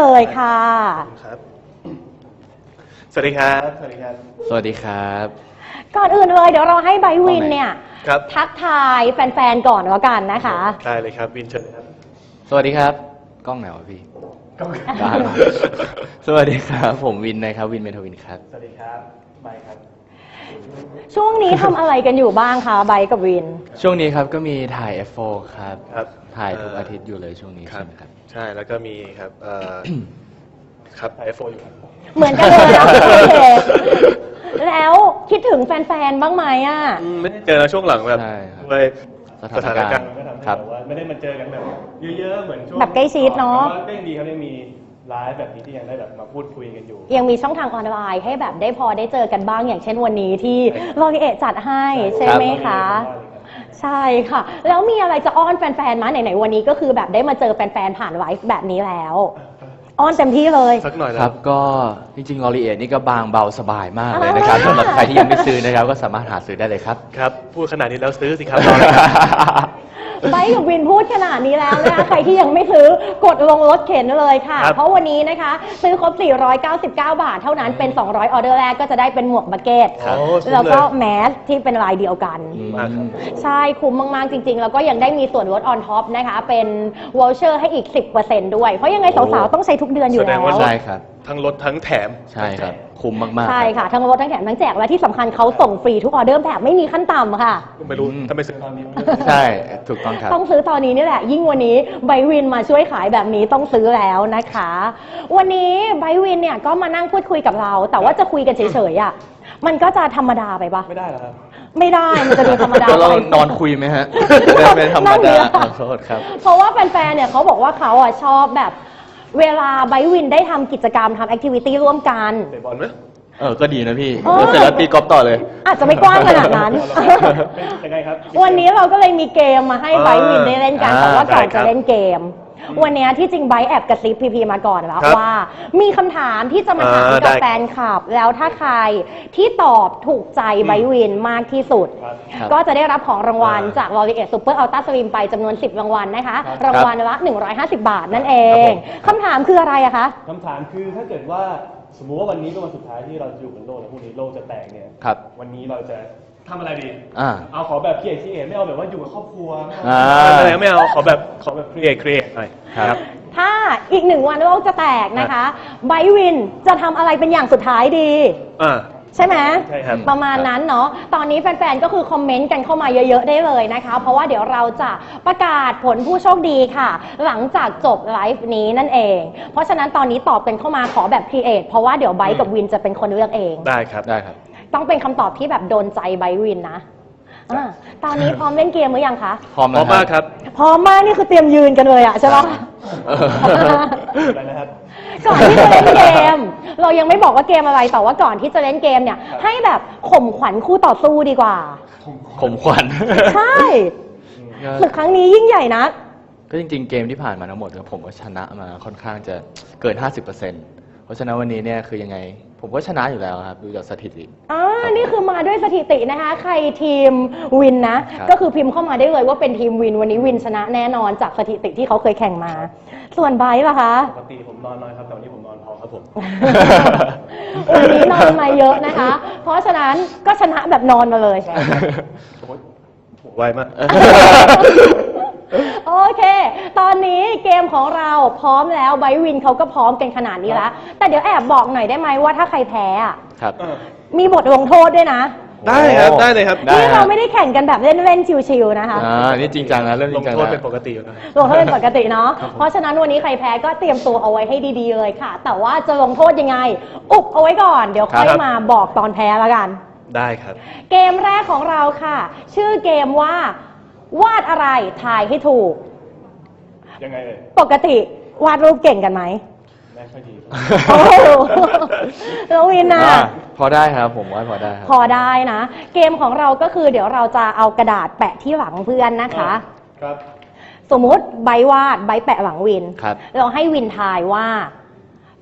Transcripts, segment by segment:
เลยค่ะ ครับ สวัสดีครับ สวัสดีครับ สวัสดีครับ ก่อนอื่นเลยเดี๋ยวเราให้ไบร์ทวินเนี่ย ครับ ทักทายแฟนๆก่อนแล้วกันนะคะ ได้เลยครับ วินเชิญเลยครับสวัสดีครับ กล้องไหนวะพี่ก็ได้ครับสวัสดีครับ ผมวินนะครับ วินเมทวินครับ สวัสดีครับไมค์ครับ ช่วงนี้ทำอะไรกันอยู่บ้างคะไบร์ทกับวิน ช่วงนี้ครับก็มีถ่าย F4 ครับ ครับถ่ายทุกเอ่อออาทิตย์อยู่เลยช่วงนี้ครัใช่บไหมครับ ใช่ แล้วก็มีครับเอ่อ ครับไอโฟนอยู่ครับ เหมือนกันเลยนะโอเคแล้วคิดถึงแฟนๆ บ้างไหมอะอืมไม่ได้เจอแล้วช่วงหลังแบบใช่ครับด้วยสสถาถานนกาการรณ์ณ์มันก็ทำให้ครับ แบบว่าไม่ได้มาเจอกันแบบเยอะๆ เหมือนช่วงแบบใกล้ชิดเนอะ แต่ว่าก็ยังดีครับยังมี ไลฟ์แบบนี้ที่ยังได้แบบมาพูดคุยกันอยู่ ยังมีช่องทางออนไลน์ให้แบบได้พอได้เจอกันบ้างอย่างเช่นวันนี้ที่โลกิเอะจัดให้ใช่ไหมคะ ใช่ค่ะ แล้วมีอะไรจะอ้อนแฟนๆมาไหนๆวันนี้ก็คือแบบได้มาเจอแฟนๆผ่านไลฟ์แบบนี้แล้ว อ้อนเต็มที่เลย สักหน่อยคนะรับก็จริงๆลอรีเอทนี่ก็บางเบาสบายมากเลยนะครับสำหรับใครที่ยังไม่ซื้อนะครับ ก็สามารถหาซื้อได้เลยครับ ครับ พูดขนาดนี้แล้วซื้อสิครับรออะไรครับ ไบร์ทกับวินพูดขนาดนี้แล้วนะคะ ใครที่ยังไม่ซื้อกดลงรถเข็นเลยค่ะ ครับเพราะวันนี้นะคะ ซื้อครบ 499 บาท เท่านั้นเป็น 200 ออเดอร์แรกก็จะได้เป็นหมวกบักเก็ตโอ้คุ้มแล้วก็เลยแมสที่เป็นลายเดียวกัน มากครับ ใช่คุ้มมาก ๆ จริง ๆ แล้วก็ยังได้มีส่วนลดออนท็อปนะคะ เป็นวอลเชอร์ให้อีก 10%ด้วย เพราะยังไงโอ้สาว ๆ ต้องใช้ทุกเดือนอยู่แสดแล้งวว่าใช่ครับ ทั้งรถทั้งแถม ใช่ครับคุ้มมากๆ ใช่รับค่ะ ทั้งลดทั้งแถมทั้งแจกและที่สำคัญเขาส่งฟรีทุกออเดอร์แบบไม่มีขั้นต่ำค่ะไม่รู้อืมถ้าไม่ซื้อตอนนี้ ใช่ถูกต้องครับ ต้องซื้อตอนนี้นี่แหละ ยิ่งวันนี้ไบรท์วินมาช่วยขายแบบนี้ต้องซื้อแล้วนะคะ วันนี้ไบรท์วินเนี่ยก็มานั่งพูดคุยกับเรา แต่ว่าจะคุยกันเฉยๆอะมันก็จะธรรมดาไปปะไม่ได้เหรอครับ ไม่ได้มันจะดูธรรมดาก็เราไป นอนคุยไหมฮะไม่ไม่ธรรมนั่งเรืดาอ ขอโทษครับ เพราะว่าแฟนๆ เนี่ยเขาบอกว่าเขาอะชอบแบบ เวลาไบรท์วินได้ทำกิจกรรมทำแอคทิวิตี้ร่วมกัน เตะบอลไหมเออ ก็ดีนะพี่เออ แล้วเสร็จแล้วตีกอล์ฟต่อเลย อาจจะไม่กว้างขนาดนั้น เป็นยังไงครับ วันนี้เราก็เลยมีเกมมาให้ไบรท์วินได้เล่นกัน อ่าแต่ว่าก่อนได้ครัจะบ เล่นเกม วันนี้ที่จริงไบรท์แอบกระซิบพีพีมาก่อนแล้วครับว่า มีคำถามที่จะมาถามอ่ากับได้แฟนคลับ แล้วถ้าใครที่ตอบถูกใจไบรท์วินมากที่สุดครับครับก็จะได้รับของรางวัลอ่าจาก l o r i e t Super Ultra Slim ไปจำนวน 10 รางวัลนะคะครับรางวัลละ 150 บาทนั่นเอครับงผมคำถามคืออะไรอะคะ คำถามคือถ้าเกิดว่าสมมุติว่าวันนี้เป็นวันสุดท้ายที่เราจะอยู่บนโลกแล้วพรุ่งนี้โลกจะแตกเนี่ยครับวันนี้เราจะทำอะไรดีอ่า เอาขอแบบพี่เอกพี่เอกไม่เอาแบบว่าอยู่กับครอบครัวไม่เอาอ่า ไม่เป็นไรไม่เอาขอแบบขอแบบครีเอทครีเอท หน่อยครับ ถ้าอีกหนึ่งวันโลกจะแตกนะคะไบรท์วินจะทำอะไรเป็นอย่างสุดท้ายดี อ่า ใช่ไหมใช่ครับ ประมาณนั้นเนาะตอนนี้แฟนๆ ก็คือคอมเมนต์กันเข้ามาเยอะๆ ได้เลยนะคะ เพราะว่าเดี๋ยวเราจะประกาศผลผู้โชคดีค่ะ หลังจากจบไลฟ์นี้นั่นเอง เพราะฉะนั้นตอนนี้ตอบกันเข้ามาขอแบบครีเอทเพราะว่าเดี๋ยวไบร์ทกับวินจะเป็นคนเลือกเอง ได้ครับ ได้ครับ ต้องเป็นคำตอบที่แบบโดนใจไบร์ทวินนะ อ่าตอนนี้พร้อมเล่นเกมหรือยังคะ พร้อมพร้อมนะมากครับ พร้อมมากนี่คือเตรียมยืนกันเลยอะใช่ปะเอออะไรนะครับ ก่อนที่จะเล่นเกม เรายังไม่บอกว่าเกมอะไรแต่ว่าก่อนที่จะเล่นเกมเนี่ย ให้แบบข่มขวัญคู่ต่อสู้ดีกว่า ข่มขวัญใช่ก็ศึกครั้งนี้ยิ่งใหญ่นะ ก็จริงๆ เกมที่ผ่านมาทั้งหมดเนี่ยผมก็ชนะมาค่อนข้างจะเกิน 50%เพราะฉะนั้นวันนี้เนี่ยคือยังไง ผมก็ชนะอยู่แล้วครับ ดูจากสถิติ อ่านี่คือมาด้วยสถิตินะคะ ใครทีมวินนะ ครับ ก็คือพิมพ์เข้ามาได้เลยว่าเป็นทีมวินวันนี้วินชนะแน่นอนจากสถิติที่เขาเคยแข่งมา ส่วนไบร์ทล่ะคะ ปกติผมนอนน้อยครับ แต่วันนี้ผมนอนพอครับผม วันนี้นอนมาเยอะนะคะ เพราะฉะนั้นก็ชนะแบบนอนมาเลย โอ้ยไวมาก โอเค ตอนนี้เกมของเราพร้อมแล้วไบร์ทวินเขาก็พร้อมกันขนาดนี้แล้วแต่เดี๋ยวแอบบอกหน่อยได้ไหมว่าถ้าใครแพ้อะครับ มีบทลงโทษด้วยนะได้ครับ ได้เลยครับ ได้ นี่คเราบไม่ได้แข่งกันแบบเล่นๆชิวๆนะคะ อ่านี่จริงจังนะเริ่มจลริงงจังโทษแล้วเป็นปกติอยู่นะลงโทษเป็นปกติเนาะ เพราะฉะนั้นวันนี้ใครแพ้ก็เตรียมตัวเอาไว้ให้ดีๆเลยค่ะ แต่ว่าจะลงโทษยังไง อุบเอาไว้ก่อน เดี๋ยวค่อยครับมาบอกตอนแพ้แล้วกัน ได้ครับ เกมแรกของเราค่ะ ชื่อเกมว่า วาดอะไรทายให้ถูก ยังไงเลยปกติวาดรูปเก่งกันไหมแม่ค่อยดีโอ้โหแล้ววินนะ อ่าพอได้ครับผมว่าพอได้ครับ พอได้นะ เกมของเราก็คือเดี๋ยวเราจะเอากระดาษแปะที่หลังเพื่อนนะคะ ครับ สมมุติใบวาดใบแปะหลังวิน ครับ เราให้วินทายว่า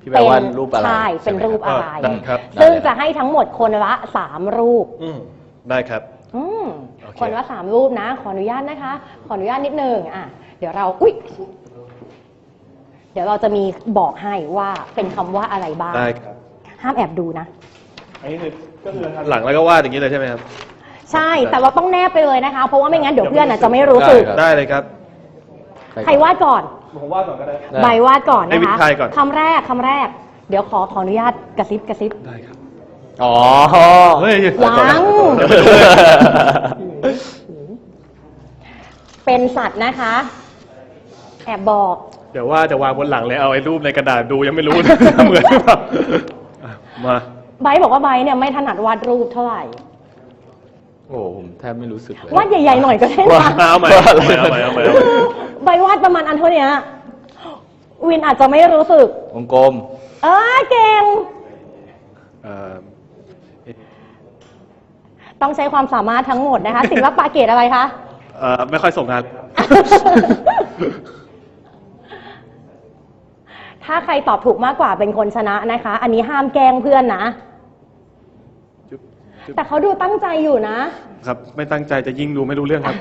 พี่แปลว่ารูปอะไรใช่เป็นใช่ไหมรูปอะไรได้ครับ ซึ่งได้เลยจะให้ทั้งหมดคนละสามรูป อืมได้ครับ อืมโอเคคนละสามรูปนะ ขออนุญาตนะคะ ขออนุญาตนิดนึงอะเดี๋ยวเราอุ้ยเดี๋ยวเราจะมีบอกให้ว่าเป็นคำว่าอะไรบ้าง ได้ครับห้ามแอบดูนะ อันนี้คือก็คือหันหลังแล้วก็วาดอย่างนี้เลยใช่ไหมครับใช่ แต่เราต้องแนบไปเลยนะคะ เพราะว่าไม่งั้นเดี๋ยวเพื่อนอาจจะไม่รู้สึก ได้ครับ ได้เลยครับ ใครวาดก่อน ผมว่าดก่อนก็ได้ได้ ใบวาดก่อนให้นะวิทคะย์ทายก่อน คำแรกคำแรก เดี๋ยวขอขออนุญาตกระซิบกระซิบ ได้ครับ อ๋อเฮ้ยยัง เป็นสัตว์นะคะ แอบบอก เดี๋ยวว่าจะวางบนหลังเลยเอาไอ้รูปในกระดาษดูยังไม่รู้นะ เหมือนหรือเปล่าอะมาไบร์ทบอกว่าไบร์ทเนี่ยไม่ถนัดวาดรูปเท่าไหร่ โอ้โหผมแทบไม่รู้สึกเลยวาดใหญ่ๆหน่อยก็ได้ว่านะเอาใหม่เอาใหม่เอาใหม่เอาใหม่เอาใหม่คือใบวาดประมาณอันเท่าเนี้ยวินอาจจะไม่รู้สึก วงกลม เออเก่ง เอ่อ ต้องใช้ความสามารถทั้งหมดนะคะ ศิลปะเกรดอะไรคะ เอ่อไม่ค่อยส่งงาน ถ้าใครตอบถูกมากกว่าเป็นคนชนะนะคะ อันนี้ห้ามแกล้งเพื่อนนะ จุ๊บจุ๊บ แต่เขาดูตั้งใจอยู่นะ ครับ ไม่ตั้งใจจะยิ่งดูไม่รู้เรื่องครับ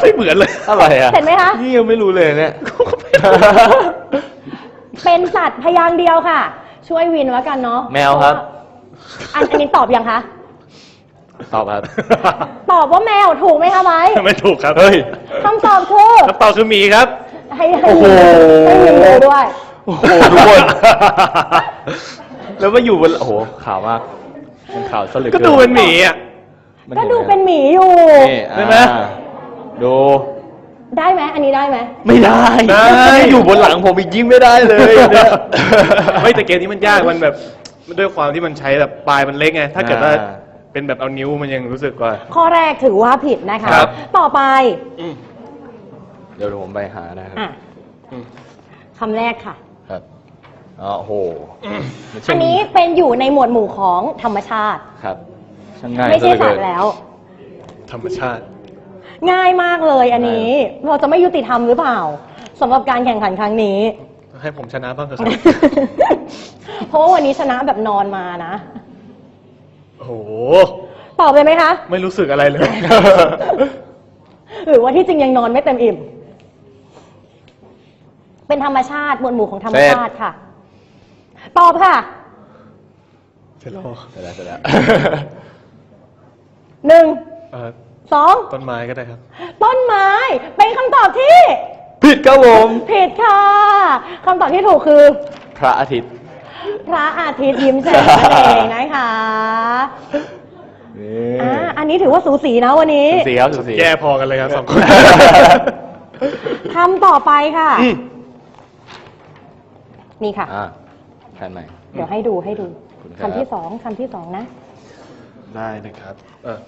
ไม่เหมือนเลยอะไรอะเห็นไหมคะ นี่ยังไม่รู้เลยเนี่ย เป็นสัตว์พยางค์เดียวค่ะ ช่วยวินแล้วกันเนาะแมวครับ อันอันนี้ตอบยังคะ ตอบครับ ตอบว่าแมวถูกไหมคะไบร์ทไม่ถูกครับ เฮ้ยคำตอบคือคำตอบคือหมีครับ ให้ให้โอ้โห ให้วินดูด้วย โอ้โหทุกคน แล้วมาอยู่บนโอ้โหขาวมาก มันขาวสลึกก็ดูเป็นหมีอะ มัก็ห็ดูไหมเป็นหมีอยู่ นี่ได้ไหม อ่าดู ได้ไหมอันนี้ได้ไหมไม่ได้ได้นี่อยู่บนหลังผมอีกยิ่งไม่ได้เลยเนี่ย ไม่แต่เกมนี้มันยากมันแบบมัน ด้วยความที่มันใช้แบบปลายมันเล็กไง ถ้าเกิดว่าอ่า เป็นแบบเอานิ้วมันยังรู้สึกว่า ข้อแรกถือว่าผิดนะคะ ครับ ต่อไปอืมเดี๋ยวผมไปหานะครับ อะอืม คำแรกค่ะ ครับอ๋อโอ้โหไม่ใช่อันนี้เป็นอยู่ในหมวดหมู่ของธรรมชาติ ครับ ช่างง่ายไม่ใช่ซะเหลือสัตเกินว์แล้ว ธรรมชาติ ง่ายมากเลยอันนี้ เราจะไม่ยุติธรรมหรือเปล่าสำหรับการแข่งขันครั้งนี้ ให้ผมชนะบ้างเถอะครับ เพราะว่าวันนี้ชนะแบบนอนมานะ โอ้โห ตอบเลยไหมคะ ไม่รู้สึกอะไรเลย หรือว่าที่จริงยังนอนไม่เต็มอิ่ม เป็นธรรมชาติหมวดหมู่ของธรรมชาติค่ะ ตอบค่ะ เสร็จแล้วเสร็จแล้วเสร็จแล้วหนึ่งเอ่อสอง ต้นไม้ก็ได้ครับ ต้นไม้ เป็นคำตอบที่ ผิดครับผม ผิดค่ะคำตอบที่ถูกคือ พระอาทิตย์ พระอาทิตย์ยิ้มแฉ่งนั่นเองนะคะนี่อ่าอันนี้ถือว่าสูสีนะวันนี้สูสีครับสูสีแย่พอกันเลยครับสองคน คำต่อไปค่ะนี่ค่ะ อ่าแผ่นใหม่ เดี๋ยวให้ดูให้ดูขอบคุณครับ คำที่สองคำที่สองนะ ได้นะครับ เออ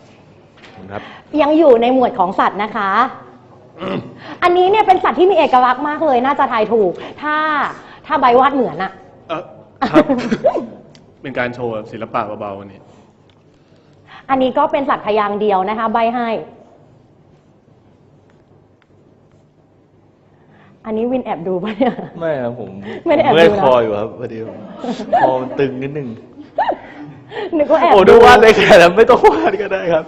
ขอบคุณครับ ยังอยู่ในหมวดของสัตว์นะคะ อันนี้เนี่ยเป็นสัตว์ที่มีเอกลักษณ์มากเลย น่าจะทายถูก ถ้าถ้าใบวาดเหมือนอะเออ ครับ เป็นการโชว์ศิลปะเบาๆวันนี้ อันนี้ก็เป็นสัตว์พยางค์เดียวนะคะ ใบให้ อันนี้วินแอบดูปะเนี่ย ไม่ครับผมไม่ได้แอบเมื่อยดูนะคออยู่ครับพอดีผมคอมันตึงนิดนึง นึกว่าแอบโอ้ดูวาดเลยแค่นั้นไม่ต้องวาดก็ได้ครับ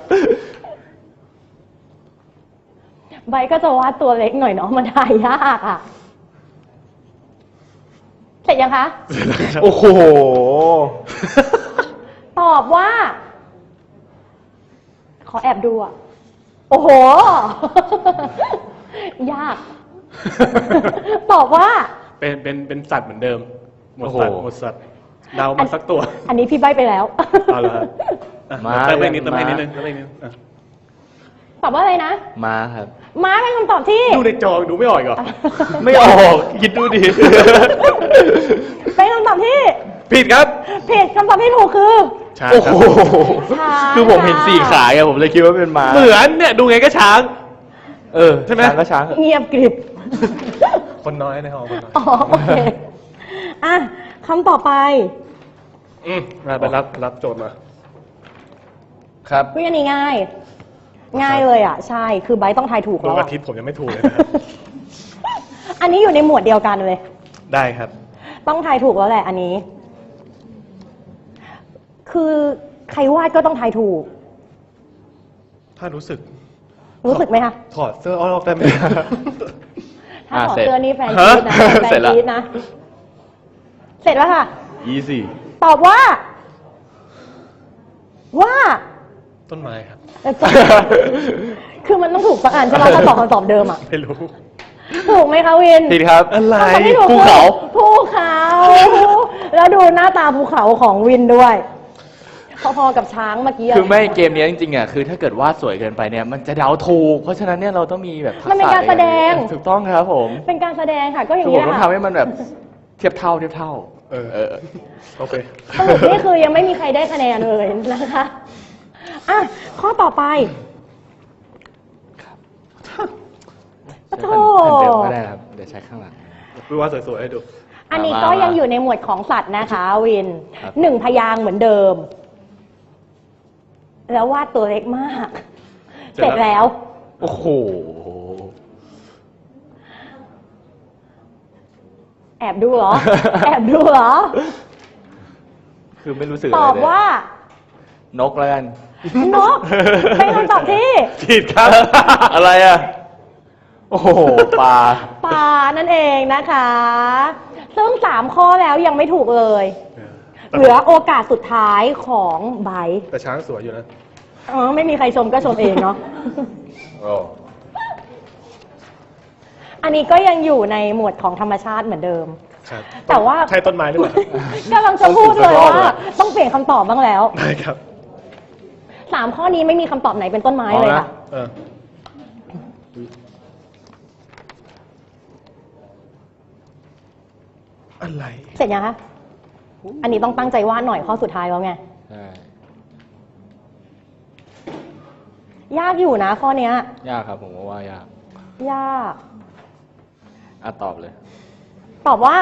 ใบก็จะวาดตัวเล็กหน่อยเนาะมันทายยากอะ เสร็จยังคะ โอ้โห ตอบว่า ขอแอบดูอะ โอ้โห ยาก ตอบว่า เป็นเป็นเป็นสัตว์เหมือนเดิม หมดโอ้โหสัตว์หมดสัตว์เดามาสักตัวอันนี้พี่ใบไปแล้ว เอาละครับอะมาเติมไปนิดเติมไปมานินิดนึงเติมไปนิดนึงอะ ตอบว่าอะไรนะมาครับ ม้าเป็นคำตอบที่ ดูในจอดูไม่ออกอีกเหรอ ไม่ออกคิดดูดิ เป็นคำตอบที่ผิดครับผิดคำตอบที่ถูกคือใช่โอ้คโหรับช้างคือผมเห็นค่ะสี่ขาไงผมเลยคิดว่าเป็นม้าเหมือนเนี่ยดูไงก็ช้าง เออใช่ไหม ช้างก็ช้าง เงียบกริบ คนน้อยในห้องคนน้อยอ๋อโอเคอะคำต่อไปอืมมาไปรับรับโจทย์มา ครับ วิอันนี้ง่าย ง่ายเลยอะ ใช่ คือใบร์ทต้องทายถูกดแล้ววงอะอาทิตย์ผมยังไม่ถูกเลยนะครับ อันนี้อยู่ในหมวดเดียวกันเลย ได้ครับ ต้องทายถูกแล้วแหละ อันนี้ คือใครวาดก็ต้องทายถูก ถ้ารู้สึกรู้สึกไหมคะ ถอดเสื้อออกได้ไหมถ้าถ้าอะถอดเสร็จเสื้อนี่แฟนฮะกรีดนะแฟเสร็นจละกรีดนะ เสร็จแล้วค่ะ easy ตอบว่า ว่า ต้นไม้ครับเอ่อคือมันต้องถูกสักอันใช่ไหมถ้าตอบคำตอบเดิมอะ ไม่รู้ ถูกไหมคะวินผิดครับ อะไรคำที่ถูกภูเขา ภูเขา แล้วดูหน้าตาภูเขาของวินด้วย พอๆกับช้างเมื่อกี้ะคือไม่เกมนี้จริงๆอะคือถ้าเกิดวาดสวยเกินไปเนี่ยมันจะเดาถูก เพราะฉะนั้นเนี่ยเราต้องมีแบบทัษะมันเป็นการแสดง ถูกต้องครับผมเป็นการแสดงค่ะ ก็อย่างคือผนี้มแหละต้องค่ะทำให้มันแบบเทียบเท่าเทียบเท่า เออ เออ โอเค สรุปนี่คือยังไม่มีใครได้คะแนนเลยนะคะ อะข้อต่อไปโธ่แผ่นเดิมก็ได้ครับ เดี๋ยวใช้ข้างหลัง พูดว่าสวยๆให้ดู อันนี้มาก็มายัยังอยู่ในหมวดของสัตว์นะคะ วินครับ หนึ่งพยางค์เหมือนเดิม แล้ววาดตัวเล็กมาก เสร็เสร็จจแล้วแล้วโอ้โห แอบดูเหรอ แอบดูเหรอ คือไม่รู้สึกตอะไรอบเลยว่า นกแล้วกัน นกเป็นคำตอบที่ผิดครับ อะไรอะ โอ้โหปลาปลานั่นเองนะคะ ซึ่งสามข้อแล้วยังไม่ถูกเลย เหลือโอกาสสุดท้ายของไบร์ทแต่ช้างสวยอยู่นะอ๋อไม่มีใครชมก็ชมเองเนาะ โอ้อันนี้ก็ยังอยู่ในหมวดของธรรมชาติเหมือนเดิม ครับแต่ว่า ใช่ต้นไม้หรือเปล่ากำลังจะพูดเลยว่า ต้องเปลี่ยนคำตอบบ้างแล้ว ได้ครับ สามข้อนี้ไม่มีคำตอบไหนเป็นต้นไม้เลยค่ะ เอออะไรเสร็จยังคะ อันนี้ต้องตั้งใจวาดหน่อยข้อสุดท้ายแล้วไง ใช่ยากอยู่นะข้อเนี้ย ยากครับผมว่าว่ายากยาก อะตอบเลย ตอบว่า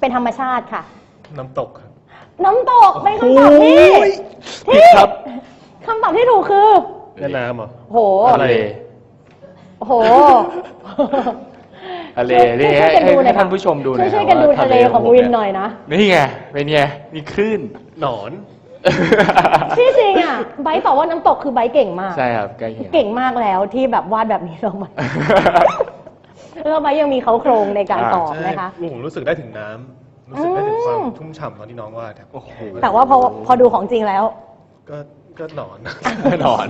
เป็นธรรมชาติค่ะ น้ำตกครับน้ำตกเป็นคำตอบที่ โอ้ยที่ครับ คำตอบที่ถูกคือ แม่น้ำเหรอโห ทะเลโอ้โหทะเลช่วยนี่ช่วยให้กันดูหน่อยให้ท่านผู้ชมดูหน่อยช่วยๆกันดูว่าทะเลของผมวินเยหน่อยนะ นี่ไงเป็นไงมีคลื่น หนอน ที่จริงอะ ไบร์ทตอบว่าน้ำตกคือไบร์ทเก่งมาก ใช่ครับใกล้เคียง เก่งมากแล้วที่แบบวาดแบบนี้ลงมา แล้วไบร์ทยังมีเขาโครงในการตอบใช่นะคะผมรู้สึกได้ถึงน้ำรู้สึกได้ถึงความอืม ชุ่มฉ่ำตอนที่น้องวาดครับโอ้โห แต่ว่าพอพอดูของจริงแล้ว ก็ ก็หนอนแน่นอน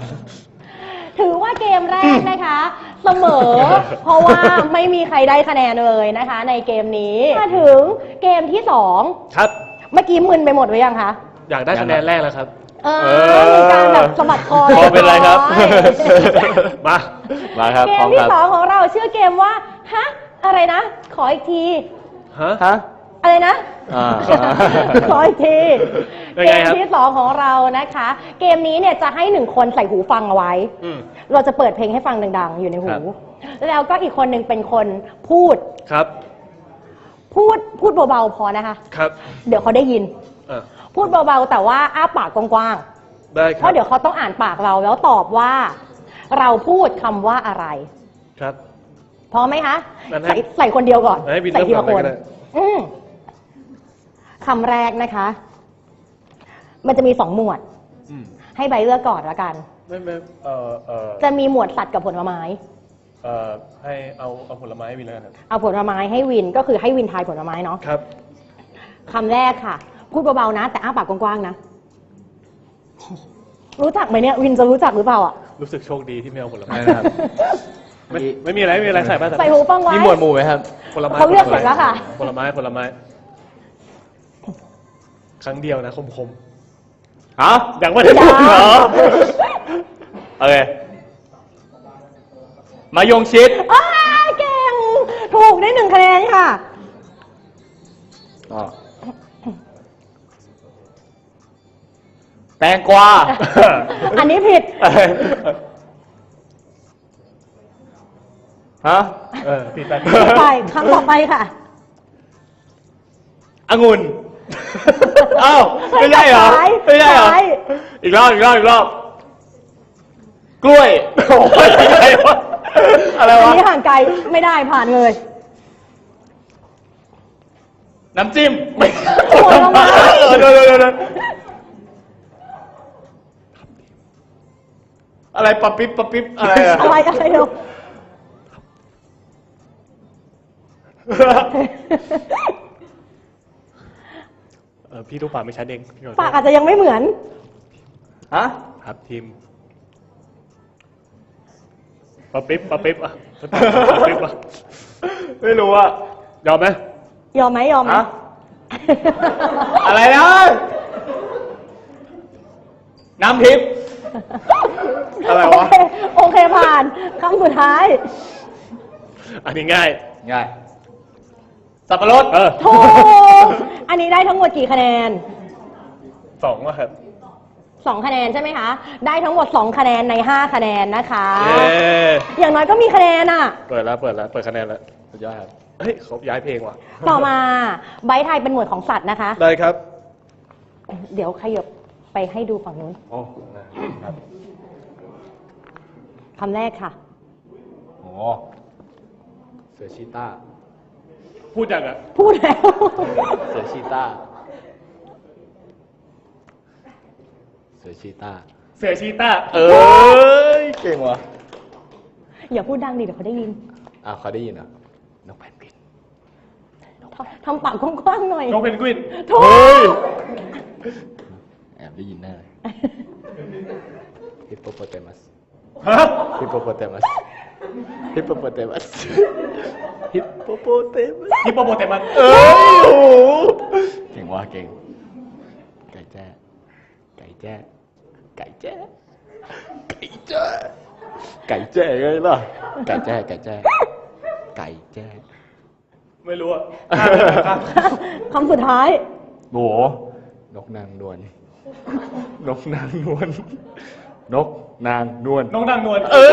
ถือว่าเกมแรกนะคะ เสมอ เพราะว่าไม่มีใครได้คะแนนเลยนะคะ ในเกมนี้มาถึงเกมที่สองครับ เมื่อกี้มึนไปหมดหรือยังคะอยากได้คะแนนแรกแล้วครับ เอเอออมีการแบบสะบัดคอพอเป็นไรครับเยอยมามาครับเกพร้อมมที่ครับสองของเราชื่อเกมว่าฮะอะไรนะ ขออีกที ฮะ ฮะ อะไรนะ อ่า ขออีกทียังเกไงมครับ ที่สองของเรานะคะ เกมนี้เนี่ยจะให้หนึ่งคนใส่หูฟังเอาไว้ อืม เราจะเปิดเพลงให้ฟังดัง ๆ อยู่ในหู ครับ แล้วก็อีกคนหนึ่งเป็นคนพูดครับพูดพูดเบาๆพอนะคะ ครับเดี๋ยวเขาได้ยิน อะพูดเบาๆแต่ว่าอ้าปากกว้างได้คๆเพรับราะเดี๋ยวเขาต้องอ่านปากเราแล้วตอบว่า เราพูดคำว่าอะไรครับ พร้อมไหมคะงั้นให้ใส่ใส่คนเดียวก่อนให้บินใส่ทีละเริ่คมก่อนนเลยก็ได้ อืม คำแรกนะคะ มันจะมีสองหมวด อืมให้ใบเลือกก่อนละกัน ไม่ไม่เอ่อเอ่อจะมีหมวดสัตว์กับผลไม้ เอ่อให้เอาเอาผลไม้ให้วินแล้วกันครับเอาผลไม้ให้วินก็คือให้วินทายผลไม้เนาะครับคำแรกค่ะ พูดเบาๆนะ แต่อ้าปากกว้างๆนะ รู้จักไหมเนี่ยวินจะรู้จักหรือเปล่าอะ รู้สึกโชคดีที่ไม่เอาผลไม้ไม่นะครับ ไม่ไม่มีอะไรไม่มีอะไรใส่ไปใส่หูฟังไว้ มีหมวดหมู่ไหมครับ ผลไม้เขาเลือกเสร็จแล้วค่ะ ผลไม้ผลไม้ ครั้งเดียวนะคมคมฮะๆยังไม่ได้พูดเหรอโอเคมายงชิด อ้าเก่ง ถูกได้หนึ่งคะแนนค่ะอ๋อแตงกวา อันนี้ผิด ฮะเออผิดไป ไปคำต่อไปค่ะ องุ่นเอ้าไม่ใช่เหรอซ้ายไม่ใช่เหรอซ้าย อีกรอบอีกรอบอีกรอบกล้วยโอ้ยอะไรวะอะไรอันวะนี้ห่างไกลไม่ได้ผ่านเลยน้ำจิ้มผลไม้เออเดี๋ยวเดี๋ยวเดี๋ยวอะไรปะปิ๊บปะปิ๊บอะไรอะอะไรอะไรเดี๋ยวเออ พี่ดูปากไม่ชัดเองพี่ขอโทษปากอาจจะยังไม่เหมือน ฮะครับทีมปะปิ๊บปะปิ๊บอะปะปิ๊บอะไม่รู้อะยอมไหมยอมไหมยอมไหมฮะอะไรนะน้ำทิพย์อะไรวะโอเคโอเคผ่านคำสุดท้าย อันนี้ง่าย ง่าย สับปะรดเออถูกอันนี้ได้ทั้งหมดกี่คะแนน สองว่ะครับ สองคะแนนใช่ไหมคะ ได้ทั้งหมดสองคะแนนในห้าคะแนนนะคะ เย้อย่างน้อยก็มีคะแนนอะ เปิดแล้วเปิดแล้วเปิดคะแนนแล้วสุดยอดครับ เฮ้ยเขาย้ายเพลงว่ะต่อมาใบร์ทไทยเป็นหมวดของสัตว์นะคะ ได้ครับเดี๋ยวขยบไปให้ดูฝั่งนู้นโอ้ครับคำแรกค่ะ โอ้เสือชีต้า พูดยังอะ พูดแล้ว เสือชีต้าเสือชีต้าเสือชีต้า เอ้ย เก่งว่ะอย่าพูดดังดิเดี๋ยวเขาได้ยินอะเขาได้ยินเหรอะนกแผ่นดินทำทำปากกว้างๆหน่อยน้องเพนกวิน ถูกแอบได้ยินแน่เลยฮิปโปโปเตมัสฮะฮิปโปโปเตมัส ฮิปโปโปเตมัสฮิปโปโปเตมัสฮิปโปโปเตมันเอ้ยโอ้โหเก่งว่ะเก่ง ไก่แจ้ไก่แจ้ไก่แจ้ไก่แจ้ไก่แจ้ไงล่ะไก่แจ้ไก่แจ้ไก่แจ้ไม่รู้อะข้ามเลยข้ามคำสุดท้าย โหนกนางนวลนกนางนวลนกนางนวล น้องนางนวล เอ้ย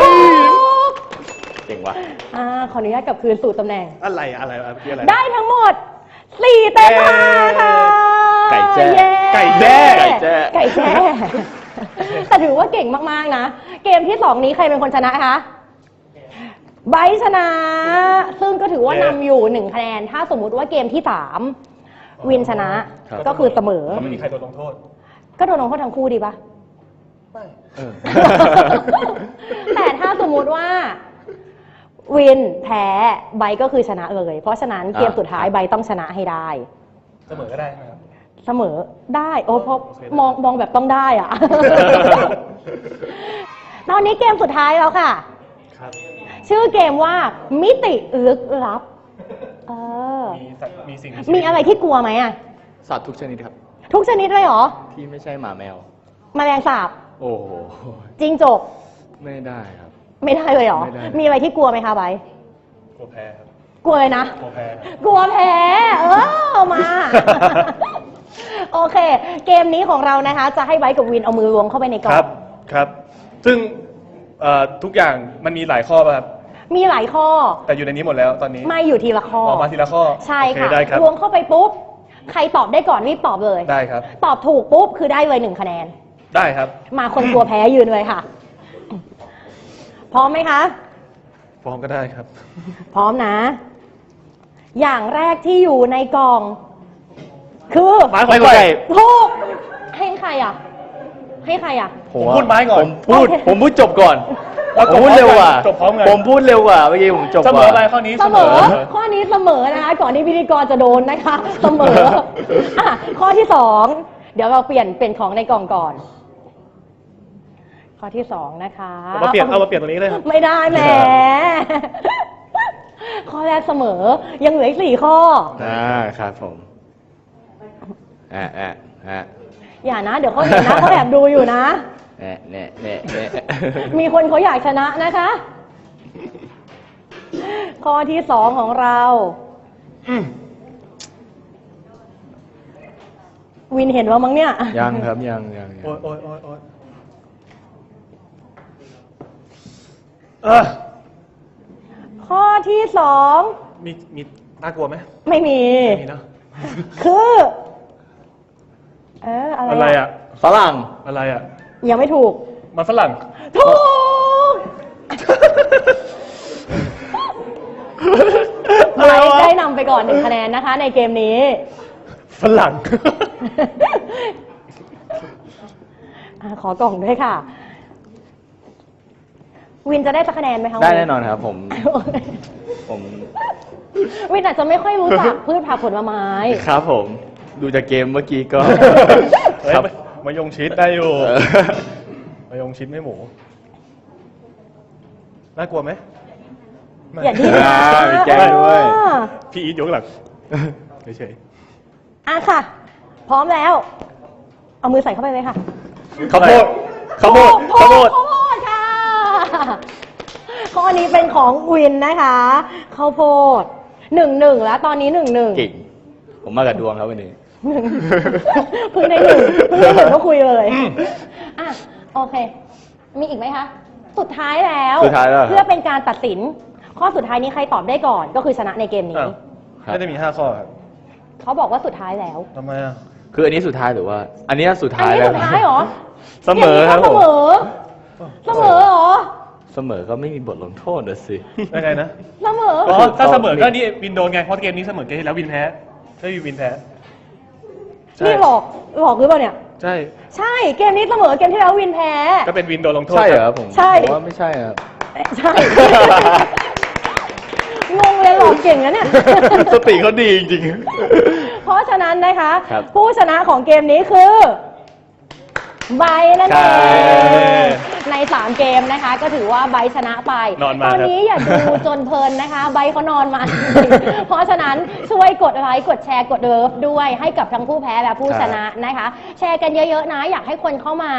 เก่งว่ะอ่าขออนุญาตกลับคืนสู่ตำแหน่ง อะไรอะไรอะไรเมื่อกี้อะไร ได้ทั้งหมดสี่เต็มห้าค่ะ ไก่แจ้เย้ไก่แจ้ไก่แจ้ ไก่แจ้แต่ถือว่าเก่งมากๆนะ เกมที่สองนี้ใครเป็นคนชนะคะไบร์ทชนะ ซึ่งก็ถือว่านำอยู่หนึ่งคะแนน ถ้าสมมุติว่าเกมที่สามวินชนะ ครับ ก็คือเสมอก็ไม่มีใครโดนลงโทษ ก็โดนลงโทษทั้งคู่ดีปะ เออ แต่ถ้าสมมุติว่า วินแพ้ไบร์ทก็คือชนะเลย เพราะฉะนั้นเกมอ่าสุดท้ายไบร์ทต้องชนะให้ได้ เสมอก็ได้ใช่ไหมครับ เสมอได้โอ้เพราะโอเคมองมองแบบต้องได้อะ ตอนนี้เกมสุดท้ายแล้วค่ะ ครับ ชื่อเกมว่ามิติลึกลับ เออ มีสัตว์มีสิ่งมีอะไรที่กลัวไหมอะสัตว์ทุกชนิดครับ ทุกชนิดเลยเหรอที่ไม่ใช่หมาแมว แมลงสาบโอ้โห จิงจก ไม่ได้ครับ ไม่ได้เลยเหรอ ไม่ได้ มีอะไรที่กลัวไหมคะไบร์ทกลัวแพ้ครับกลัวเลยนะ กลัวแพ้ครับ กลัวแพ้เออมา โอเค เกมนี้ของเรานะคะ จะให้ไบร์ทกับวินเอามือล้วงเข้าไปในกล่คอรับงครับ ซึ่งเอ่อทุกอย่างมันมีหลายข้อป่ะครับ มีหลายข้อ แต่อยู่ในนี้หมดแล้วตอนนี้ไม่อยู่ทีละข้อออกมาทีละข้อใช่โอเคค่ะได้ครับ ล้วงเข้าไปปุ๊บ ใครตอบได้ก่อนรีบตอบเลย ได้ครับ ตอบถูกปุ๊บคือได้เลยหนึ่งคะแนน ได้ครับ มาคนกลัวแพ้ยืนเลยค่ะ พร้อมไหมคะ ฟ้องก็ได้ครับ พร้อมนะ อย่างแรกที่อยู่ในกล่อง คือไม้ของไก่ถูกให้ใครอะ ให้ใครอะ ผมพูดไม้ก่อน ผมพูด โอเค ผมพูดจบก่อนเราผจมบพูดเร็วกว่า จบพร้อมกัน ผมพูดเร็วกว่าเมื่อกี้ผมจบเสกมว่าอไปข้อนี้เสมอ ข้อนี้เสมอนะคะ ก่อนที่พิธีกรจะโดนนะคะ เสมออะข้อที่สอง เดี๋ยวเราเปลี่ยนเป็นของในกล่องก่อน ข้อที่สองนะคะเอามาเปลี่ยนเอามาเปลี่ยนตรงนี้เลยครับ ไม่ได้แหม ข้อแรกเสมอ ยังเหลืออีกสี่ข้อ อ่าครับผมอ่าอ่าอ่าอย่านะ เดี๋ยวเขาเห็นนะเขาแอบดูอยู่นะแน่แน่แน่แน่มีคนเขาอยากชนะนะคะ ข้อที่สองของเราวินเห็นว่ามั้งเนี่ย ยังครับยังยังยังโอ้ยโอ้ยโอ้ยโอ้ย เออ ข้อที่สองมีมีน่ากลัวไหมไม่มี ไม่มีเนอะคือ เอออะไรอะไรอะฝรั่งอะไรอะ ยังไม่ถูก มันฝรั่ง ถูกอะไรไบร์ทวะ ได้นำไปก่อนหนึ่งคะแนนนะคะ ในเกมนี้ ฝรั่ง อะขอกล่องด้วยค่ะ วินจะได้สักคะแนนไหมคะได้วัแน่นอนครับ ผมผมวินอาจจะไม่ค่อยรู้จักพืชผักผลไม้ ครับผม ดูจากเกมเมื่อกี้ก็เฮ้ยครับ มายงชิดได้อยู่เออมายงชิดไม่หมู น่ากลัวไหมไม่อย่าดิ้นอ่านะมีแก้ด้วย อ่าพี่อีทยกหลังเฉยอะค่ะ พร้อมแล้ว เอามือใส่เข้าไปเลยค่ะ ข้าวโพดข้าวโพดข้าข้าววโพโพดด ข้าวโพดค่ะข้อนี้เป็นของวินนะคะข้าวโพดหนึ่งหนึ่งแล้วตอนนี้หนึ่งหนึ่ง เก่ง ผมมากับดวงครับวันนี้ เพิ่งได้หนึ่งเพิ่งได้หนึ่งก็คุยเลยอะโอเค มีอีกไหมคะ สุดท้ายแล้วสุดท้ายแล้วครับ เพื่อเป็นการตัดสิน ข้อสุดท้ายนี้ใครตอบได้ก่อนก็คือชนะในเกมๆนี้ อ้าวครับ ไม่ได้มีห้าข้อครับเขาบอกว่าสุดท้ายแล้ว ทำไมอะ คืออันนี้สุดท้ายหรือว่า อันนี้สุดอันท้ายนี้แล้วสุดท้ายเหรอเสมอครับเกผมนี้ก็เสมอเสมอเหรอ เสมอก็ไม่มีบทลงโทษนะสิ ยังไงนะเสมออ๋อถ้าเสมอก็นี่วินโดนไงเพราะเกมนี้เสมอเกมที่แล้ววินแพ้ไม่มีวินแพ้ใช่นี่หลอกหลอกหรือเปล่าเนี่ย ใช่ ใช่เกมนี้เสมอเกมที่แล้ววินแพ้ ก็เป็นวินโดนลงโทษใช่เหรอครับผมใช่ ผมว่าไม่ใช่ครับ ใช่ งงเลยหลอกเก่งนะเนี่ย สติเขาดีจริง เพราะฉะนั้นนะคะ ครับ ผู้ชนะของเกมนี้คือไบร์ทนั่นเอใช่ ง ในสามเกมนะคะ ก็ถือว่าไบร์ทชนะไป นอนมาตอนครับนี้อย่าดูจนเพลินนะคะ ไบร์ทเขานอนมา เพราะฉะนั้นช่วยกดไลค์กดแชร์กดเลิฟด้วยให้กับทั้งผู้แพ้และผู้ชนะนะคะ แชร์กันเยอะๆนะ อยากให้คนเข้ามา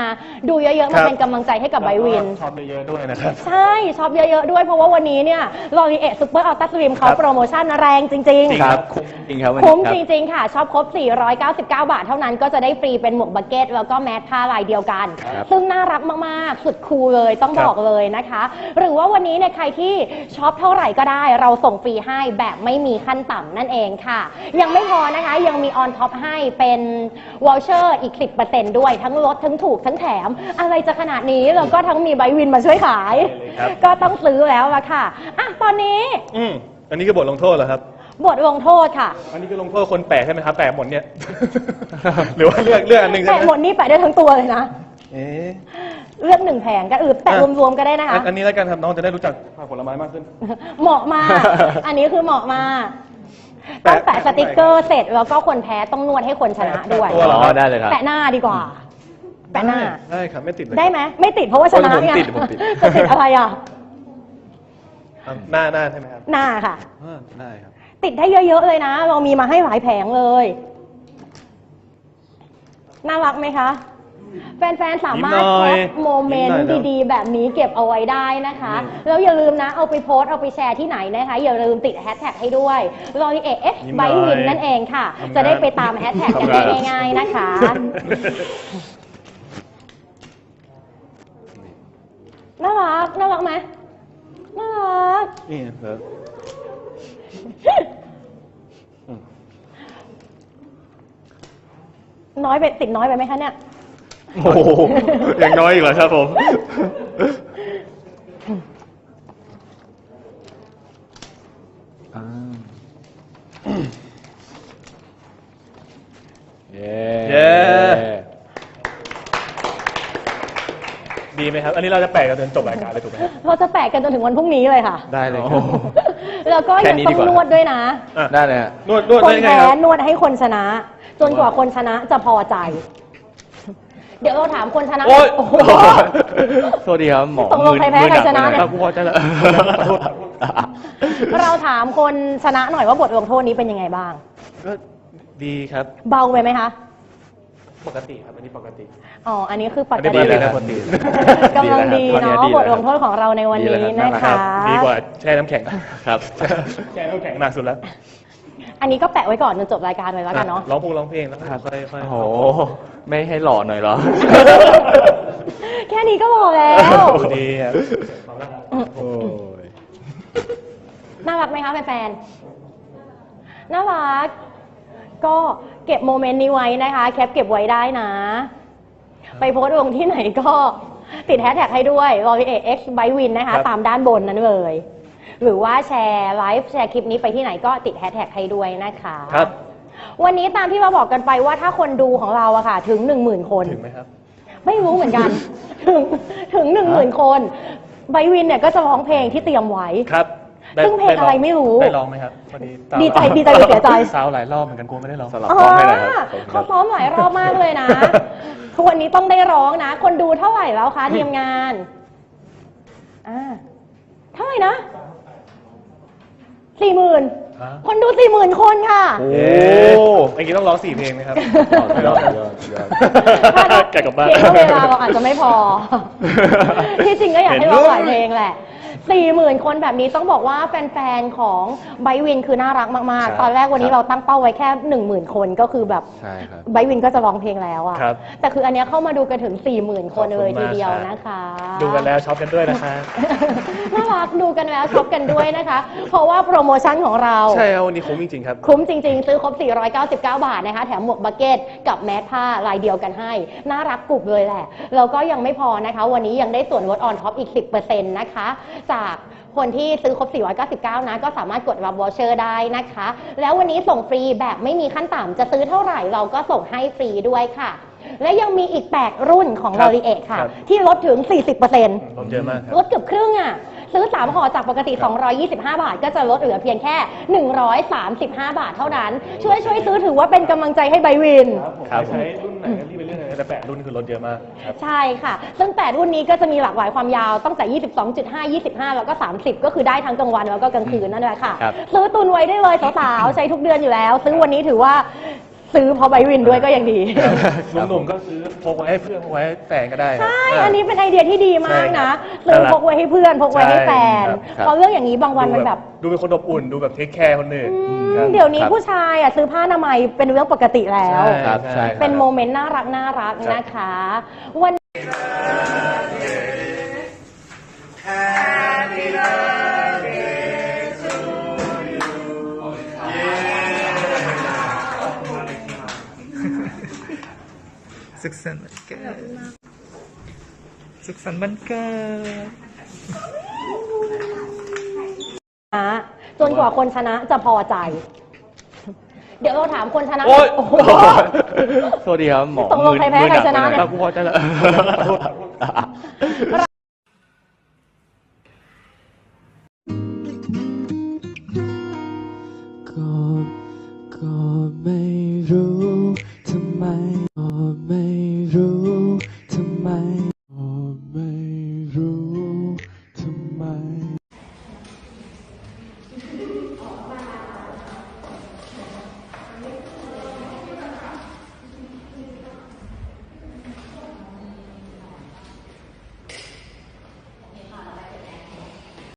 ดูเยอะๆมาเป็นกำลังใจให้กับไบร์ทวิน ชอบเยอะๆด้วยนะครับ ใช่ช็อปเยอะๆด้วยเพราะว่าวันนี้เนี่ยลอรีเอซูเปอร์อัลต้าสลิมเขาครับโปรโมชั่นแรงจริงจริงๆ ครับคุ้มจริงครับวันนี้คุ้มครับจริง ๆ ค่ะ ช็อปครบ 499 บาทเท่านั้นก็จะได้ฟรีเป็นหมวกบักเก็ตแล้วก็แมสผ้าลายเดียวกันครับซึ่งน่ารักมากๆ สุดคูลเลยต้องครับบอกเลยนะคะ หรือว่าวันนี้เนี่ยใครที่ช็อปเท่าไหร่ก็ได้ เราส่งฟรีให้แบบไม่มีขั้นต่ำนั่นเองค่ะ ยังไม่พอนะคะยังมีออนท็อปให้เป็นวอลเชอร์อีก 10%ด้วยทั้งลดทั้งถูกทั้งแถม อะไรจะขนาดนี้แล้วก็ทั้งมีไบวินมาช่วยขาย ครับ ก็ต้องซื้อแล้วละค่ะอะตอนนี้อืมอันนี้คือบทลงโทษเหรอครับ บทลงโทษค่ะ อันนี้คือลงโทษคนแปะใช่ไหมครับแปะหมดเนี่ย หรือว่าเลือกเลือกอันหนึ่งใช่แปะไหมหมดนี่แปะได้ทั้งตัวเลยนะ เอ๊ะเลือกหนึ่งแผงก็เออแปะอะรวมๆก็ได้นะคะอันอันนี้แล้วกันครับน้องจะได้รู้จักผักผลไม้มากขึ้น เหมาะมาก อันนี้คือเหมาะมากต้องแปะสติกเกอร์เสร็จแล้วก็คนแพ้ต้องนวดให้คนชนะด้วยตัวเหรออ๋อได้เลยครับ แปะหน้าดีกว่า แปะหน้า ได้ครับไม่ติดเลยได้ไหมไม่ติดเพราะว่าชนะผมไงติดผมติด จะติดอะไรอะ ครับหน้าหน้าใช่ไหมครับหน้าค่ะ อ่าได้ครับ ติดได้เยอะ ๆ เลยนะ เรามีมาให้หลายแผงเลย น่ารักไหมคะ แฟนๆ สามารถยิ้มหน่แคอยปโมเมนยิ้มหน่ต์อยดีๆ แบบนี้เก็บเอาไว้ได้นะคะแล้วอย่าลืมนะ เอาไปโพสต์เอาไปแชร์ที่ไหนนะคะ อย่าลืมติดแฮชแท็กให้ด้วยรอรีเอเอฟยิ้มหไบน่อยวินนั่นเองค่ะ ทำงานจะได้ไปตามแฮชแท็กกันทำงาน ได้ง่ายๆนะคะ น่ารัก น่ารักไหมน่ารัก นี่ครับน้อยไปติดน้อยไปไหมคะเนี่ย โอ้โหยังน้อยอีกเหรอครับผมอ่าเย้เย้ ดีไหมครับ อันนี้เราจะแปะกันจนจบรายการเลยถูกไหมครับ เราจะแปะกันจนถึงวันพรุ่งนี้เลยค่ะ ได้เลยครับ แล้วก็แค่ยังนี้ต้ดีองกว่านวดด้วยนะอะได้เลยฮะ นวดนวดคนได้ไงแพ้ครับ นวดให้คนชนะ จนกว่าคนชนะจะพอใจ เดี๋ยวเราถามคนชนะโอ๊ยโอ้โหโทษดีครับหมอตกลงใครแพ้มือใครหกชนะเนี่ยครับกูพอใจแล้วขอโทษครับเราถามคนชนะหน่อยว่าบทลงโทษนี้เป็นยังไงบ้าง ก็ดีครับ เบาไปไหมคะ ปกติครับอันนี้ปกติ อ๋อ อันนี้คือปอันกนี้ติดีเลยครับกำลังดีดีแล้วเนาะครับบทลงโทษของเราในวันดีนี้แล้วนะครัคะบดีกว่าแช่น้ำแข็งครับ แช่น้ำแข็งหนักสุดแล้ว อันนี้ก็แปะไว้ก่อนจนจบรายการเลยแล้วกันเนาะ ร้องพงร้องเพลงแล้วค่อยค่อยโอ้โห ไม่ให้หล่อหน่อยเหรอ แค่นี้ก็พอแล้วดีครับโอ้ยน่ารักไหมคะแฟนๆ น่ารัก ก็เก็บโมเมนต์นี้ไว้นะคะ แคปเก็บไว้ได้นะ ไปโพสต์ลงที่ไหนก็ติดแฮชแท็กให้ด้วย r o r i a x by win นะคะ ตามด้านบนนั้นเลย หรือว่าแชร์ไลฟ์แชร์คลิปนี้ไปที่ไหนก็ติดแฮชแท็กให้ด้วยนะคะ ครับ วันนี้ตามที่เราบอกกันไปว่าถ้าคนดูของเราอะค่ะ ถึง1 0,000คน ถึงไหมครับ ไม่รู้เหมือนกัน ถึงถึงหนึ่งหมื่นคนไบวินเนี่ยก็จะร้องเพลงที่เตรียมไว้ ครับซึ่งเพลงอะไรไม่รู้ ได้ร้องไหมครับพอดีตามดีใจดีใจหรือเสียใจ สาวหลายรอบเหมือนกันกลัวไม่ได้ร้องสลับร้องให้หน่อยครับขอบคุณคเขารับซ้อมหลายรอบมากเลยนะทุกวันนี้ต้องได้ร้องนะ คนดูเท่าไหร่แล้วคะทีมงาน อ่า เท่าไหร่นะ สี่หมื่นฮะ คนดูสี่หมื่นคนค่ะ โอ้เอ๊ะเมื่อกี้ต้องร้องสี่เพลงไหมครับยอดยอดยอด แกกลับบ้าน เพลงก็เวลาเราอาจจะไม่พอ ที่จริงก็อยากให้ร้องหลายเพลงแหละ สี่หมื่นคนแบบนี้ต้องบอกว่าแฟนๆ ของไบวินคือน่ารักมาก ครับๆ ตอนแรกวันนี้เราตั้งเป้าไว้แค่หนึ่งหมื่นคนก็คือแบบใช่ครับไบวินก็จะร้องเพลงแล้วอะครับแต่คืออันเนี้ยเข้ามาดูกันถึง4ี่หมื่นคนขอบคุณเลยทีมากเดียวครับนะคะ ดูกันแล้วช็อปกันด้วยนะคะ น่ารักดูกันแล้วช็อปกันด้วยนะคะ เพราะว่าโปรโมชั่นของเรา ใช่ครับวันนี้คุ้มจริงๆครับ คุ้มจริง ๆ ซื้อครบ 499 บาทนะคะ แถมหมวกบักเก็ตกับแมสผ้าลายเดียวกันให้ น่ารักกรุบเลยแหละ แล้วก็ยังไม่พอนะคะ วันนี้ยังได้ส่วนลดออนท็อปอีก 10%นะคะ จากคนที่ซื้อครบ 499 นะ ก็สามารถกดรับวอเชอร์ได้นะคะ แล้ววันนี้ส่งฟรีแบบไม่มีขั้นต่ำจะซื้อเท่าไหร่เราก็ส่งให้ฟรีด้วยค่ะ และยังมีอีก 8 รุ่นของครัลบอรีเอค่ะ ครับ ที่ลดถึง 40%ลดเยอะมากครับ ลดเกือบครึ่งอะ ซื้อ 3ห่อจากปกติ 225 บาท ก็จะลดเหลือเพียงแค่ 135 บาทเท่านั้น ช่วยช่วยซื้อถือว่าเป็นกำลังใจให้ไบวิน ครับผมครับใช้รุ่นไหน ก็รีบไปเรื่องไหนแต่แปดรุ่นคือลดเยอะมากครับ ใช่ค่ะ ซึ่งแต่รุ่นนี้ก็จะมีหลากหลายความยาวตั้งแต่ 22.5 25 แล้วก็ 30 ก็คือได้ทั้งกลางวันแล้วก็กลางคืนนั่นแหละค่ะ ครับ ซื้อตุนไว้ได้เลยสาวๆ ใช้ทุกเดือนอยู่แล้ว ซื้อวันนี้ถือว่า ซื้อเพราะไบวินด้วยก็ยังดี หนุ่มๆก็ซื้อพกไว้ให้เพื่อนพกไว้ให้แฟนก็ได้ครับ ใช่ อันนี้เป็นไอเดียที่ดีมากนะใช่ครับซื้อพกไว้ให้เพื่อนพกไว้ให้แฟน ใช่ครับ เพราะเรื่องอย่างนี้บางวันมันแบบดูเป็นคนอบอุ่นดูแบบเทคแคร์คนอื่นอืมครับเดี๋ยวนี้ครับ ผู้ชายอะซื้อผ้าอนามัยเป็นเรื่องปกติแล้วใช่ครับใช่ ครับ เป็นโมเมนต์น่ารักน่ารักนะคะวัน สุขสันต์วันเกิดสุขสันต์วันเกิดนะจนกว่าคนชนะจะพอใจ เดี๋ยวเราถามคนชนะโอ๊ยโอ้โหโทษดีครับหมอตกลงใครแพ้มือใครหกชนะไปหเนี่ยอยกูพอใจแล้ว